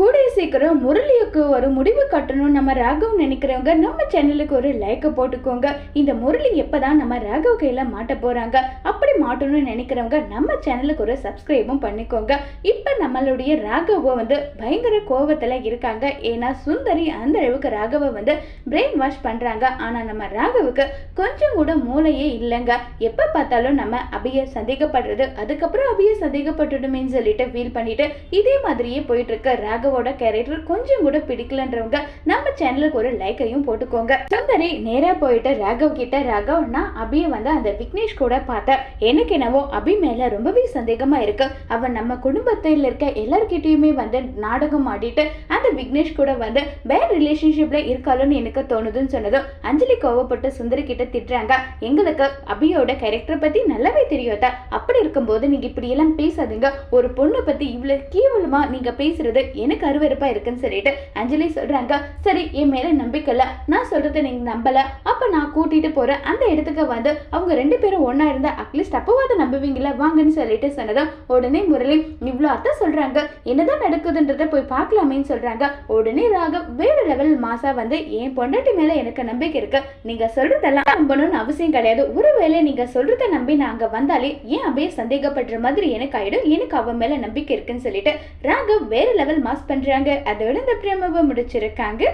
கூடிய சீக்கிரம் முரளிக்கு ஒரு முடிவு கட்டணும் நம்ம ராகவ் நினைக்கிறவங்க நம்ம சேனலுக்கு ஒரு லைக்கை போட்டுக்கோங்க. இந்த முரளி எப்போதான் நம்ம ராகவ் கையில் மாட்ட போகிறாங்க அப்படி மாட்டணும்னு நினைக்கிறவங்க நம்ம சேனலுக்கு ஒரு சப்ஸ்கிரைபும் பண்ணிக்கோங்க. இப்போ நம்மளுடைய ராகவை வந்து பயங்கர கோபத்தில் இருக்காங்க. ஏன்னா சுந்தரி அந்த அளவுக்கு ராகவை வந்து பிரெயின் வாஷ் பண்ணுறாங்க ஆனால் நம்ம ராகவுக்கு கொஞ்சம் கூட மூளையே இல்லைங்க. எப்போ பார்த்தாலும் நம்ம அபியை சந்தேகப்படுறது அதுக்கப்புறம் அபியை சந்தேகப்பட்டுடுமேன்னு சொல்லிட்டு ஃபீல் பண்ணிட்டு இதே மாதிரியே போயிட்டு இருக்க ராகவோட கேரக்டர் கொஞ்சம் கூட பிடிக்கலன்றவங்க நம்ம சேனலுக்கு ஒரு லைக்கையும் போட்டுக்கோங்க. சுந்தரி நேரா போயிட்டு ராகவ் கிட்ட ராகவ் நான் அபிய வந்து அந்த விக்னேஷ் கூட பார்த்தேன் எனக்கு என்னவோ அபி மேல ரொம்பவே சந்தேகமா இருக்கு. அவன் நம்ம குடும்பத்தில் இருக்க எல்லார்கிட்டயுமே வந்து நாடகம் ஆடிட்டு அந்த விக்னேஷ் கூட வந்து வேற ரிலேஷன்ஷிப்ல இருக்காளுன்னு எனக்கு தோணுதுன்னு சொன்னதும் அஞ்சலி கோவப்பட்டு சுந்தரி கிட்ட திட்டுறாங்க. எங்களுக்கு அபியோட கேரக்டர் பத்தி நல்லாவே தெரியாத அப்படி இருக்கும்போது நீங்க இப்படி எல்லாம் பேசாதீங்க. ஒரு பொண்ணை பத்தி இவ்வளவு கேவலமா நீங்க பேசுறது எனக்கு அருவருப்பா இருக்குன்னு சொல்லிட்டு அஞ்சலி சொல்றாங்க. சரி என் மேல நம்பிக்கை இல்ல. நான் சொல்றதை நீங்க நம்பல. அப்ப நான் கூட்டிட்டு போறேன். அந்த இடத்துக்கு வந்து அவங்க ரெண்டு பேரும் ஒன்றா இருந்தா அட்லீஸ்ட் அப்போவாத நம்புவீங்களா? வாங்கன்னு சொல்லிட்டு சொன்னதும் உடனே முரளி இவ்வளோ அத்தை சொல்றாங்க. என்னதான் நடக்குதுன்றத போய் பார்க்கலாமேன்னு சொல்றாங்க. உடனே ராகவ் வேறு லெவல் மாசா வந்து என் பொண்டாட்டி மேல எனக்கு நம்பிக்கை இருக்கு. நீங்க சொல்றதெல்லாம் நம்பணும்னு அவசியம் கிடையாது. ஒருவேளை நீங்க சொல்றத நம்பி நாங்கள் வந்தாலே ஏன் அப்படியே சந்தேகப்படுற மாதிரி எனக்கு ஆயிடும்? எனக்கு அவ மேல நம்பிக்கை இருக்குன்னு சொல்லிட்டு ராகவ் வேற லெவல் மாஸ் பண்றாங்க. அதோட இந்த பிரமவை முடிச்சிருக்காங்க.